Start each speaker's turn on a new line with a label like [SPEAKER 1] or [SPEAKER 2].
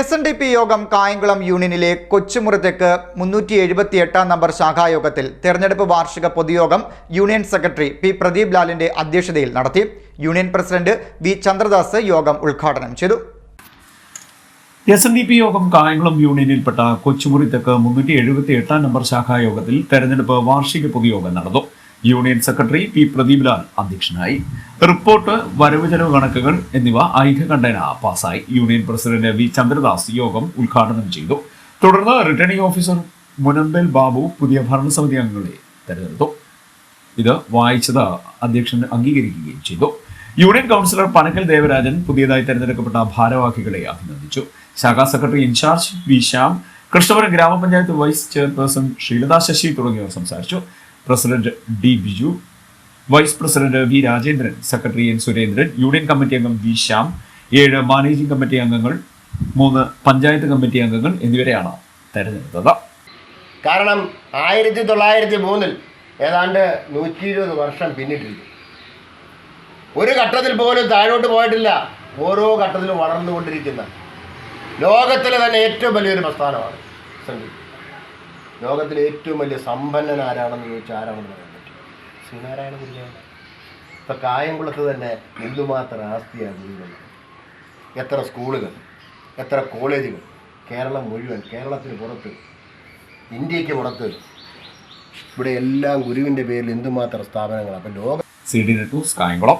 [SPEAKER 1] S N D P യോഗം കായംകുളം യൂണിയനിലെ കൊച്ചുമുറത്തേക്ക് മുന്നൂറ്റി എഴുപത്തി എട്ടാം നമ്പർ ശാഖായോഗത്തിൽ തെരഞ്ഞെടുപ്പ് വാർഷിക പൊതുയോഗം യൂണിയൻ സെക്രട്ടറി പി പ്രദീപ് ലാലിന്റെ അധ്യക്ഷതയിൽ നടത്തി. യൂണിയൻ പ്രസിഡന്റ് വി ചന്ദ്രദാസ് യോഗം ഉദ്ഘാടനം ചെയ്തു.
[SPEAKER 2] എസ് എൻ ഡി പി യോഗം കായംകുളം യൂണിയനിൽപ്പെട്ട കൊച്ചുമുറിത്തേക്ക് മുന്നൂറ്റി എഴുപത്തി എട്ടാം നമ്പർ ശാഖായോഗത്തിൽ തെരഞ്ഞെടുപ്പ് വാർഷിക പൊതുയോഗം നടന്നു. Union secretary P Pradeep Lal അധ്യക്ഷനായി. റിപ്പോർട്ട് വരവ് ചെലവ് കണക്കുകൾ എന്നിവ ഐക്യകണ്ഠേന പാസായി യൂണിയൻ പ്രസിഡന്റ് വി ചന്ദ്രദാസ് യോഗം ഉദ്ഘാടനം ചെയ്തു. തുടർന്ന് റിട്ടേണിംഗ് ഓഫീസർ മുനമ്പൽ ബാബു പുതിയ ഭരണസമിതി അംഗങ്ങളെ തെരഞ്ഞെടുത്തു. ഇത് വായിച്ചത് അധ്യക്ഷൻ അംഗീകരിക്കുകയും ചെയ്തു. യൂണിയൻ കൗൺസിലർ പനക്കൽ ദേവരാജൻ പുതിയതായി തെരഞ്ഞെടുക്കപ്പെട്ട ഭാരവാഹികളെ അഭിനന്ദിച്ചു. ശാഖാ secretary incharge V Shyam Krishnapuram ഗ്രാമപഞ്ചായത്ത് വൈസ് ചെയർപേഴ്സൺ ശ്രീലത ശശി തുടങ്ങിയവർ സംസാരിച്ചു. President D Biju vice president V Rajendran secretary N Surendran union committee അംഗം വി ശ്യാം ഏഴ് മാനേജിംഗ് കമ്മിറ്റി അംഗങ്ങൾ മൂന്ന് പഞ്ചായത്ത് കമ്മിറ്റി അംഗങ്ങൾ എന്നിവരെയാണ് തെരഞ്ഞെടുത്തത്.
[SPEAKER 3] കാരണം ആയിരത്തി തൊള്ളായിരത്തി മൂന്നിൽ ഏതാണ്ട് നൂറ്റി ഇരുപത് വർഷം പിന്നിട്ടിരിക്കും ഒരു ഘട്ടത്തിൽ പോലും താഴോട്ട് പോയിട്ടില്ല. ഓരോ ഘട്ടത്തിലും വളർന്നുകൊണ്ടിരിക്കുന്ന ലോകത്തിലെ തന്നെ ഏറ്റവും വലിയൊരു പ്രസ്ഥാനമാണ് സംഗീതം ലോകത്തിലെ ഏറ്റവും വലിയ സമ്പന്നൻ ആരാണെന്ന് ചോദിച്ചാൽ ആരാണെന്ന് പറയാൻ പറ്റും? ശ്രീനാരായണ ഗുരുവാണ് ഇപ്പം കായംകുളത്ത് തന്നെ എന്തുമാത്രം ആസ്തിയാണ് ഗുരുവിനുള്ളത് എത്ര സ്കൂളുകൾ എത്ര കോളേജുകൾ കേരളം മുഴുവൻ കേരളത്തിന് പുറത്ത് ഇന്ത്യയ്ക്ക് പുറത്ത് ഇവിടെ എല്ലാം ഗുരുവിന്റെ പേരിൽ എന്തുമാത്രം സ്ഥാപനങ്ങളാണ് അപ്പം ലോക
[SPEAKER 2] സി ഡി ടു കായംകുളം.